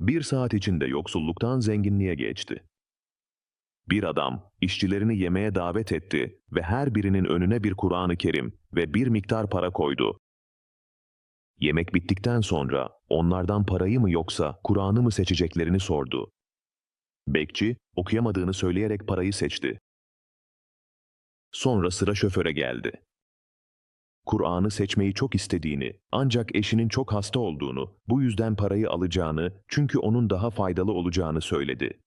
bir saat içinde yoksulluktan zenginliğe geçti. Bir adam işçilerini yemeğe davet etti ve her birinin önüne bir Kur'an-ı Kerim ve bir miktar para koydu. Yemek bittikten sonra onlardan parayı mı yoksa Kur'an'ı mı seçeceklerini sordu. Bekçi okuyamadığını söyleyerek parayı seçti. Sonra sıra şoföre geldi. Kur'an'ı seçmeyi çok istediğini, ancak eşinin çok hasta olduğunu, bu yüzden parayı alacağını, çünkü onun daha faydalı olacağını söyledi.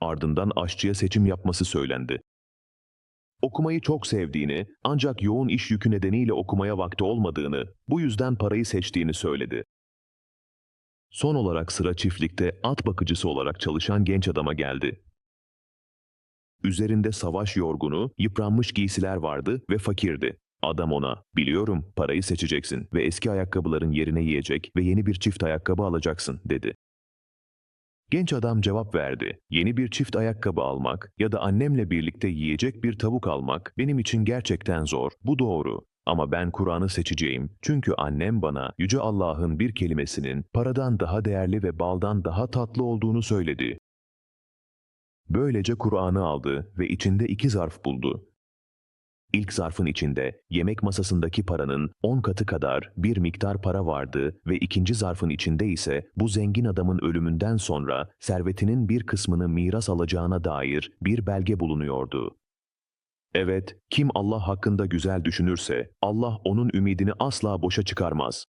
Ardından aşçıya seçim yapması söylendi. Okumayı çok sevdiğini, ancak yoğun iş yükü nedeniyle okumaya vakti olmadığını, bu yüzden parayı seçtiğini söyledi. Son olarak sıra çiftlikte at bakıcısı olarak çalışan genç adama geldi. Üzerinde savaş yorgunu, yıpranmış giysiler vardı ve fakirdi. Adam ona, biliyorum parayı seçeceksin ve eski ayakkabıların yerine yiyecek ve yeni bir çift ayakkabı alacaksın, dedi. Genç adam cevap verdi. Yeni bir çift ayakkabı almak ya da annemle birlikte yiyecek bir tavuk almak benim için gerçekten zor. Bu doğru. Ama ben Kur'an'ı seçeceğim. Çünkü annem bana Yüce Allah'ın bir kelimesinin paradan daha değerli ve baldan daha tatlı olduğunu söyledi. Böylece Kur'an'ı aldı ve içinde iki zarf buldu. İlk zarfın içinde yemek masasındaki paranın 10 katı kadar bir miktar para vardı ve ikinci zarfın içinde ise bu zengin adamın ölümünden sonra servetinin bir kısmını miras alacağına dair bir belge bulunuyordu. Evet, kim Allah hakkında güzel düşünürse Allah onun ümidini asla boşa çıkarmaz.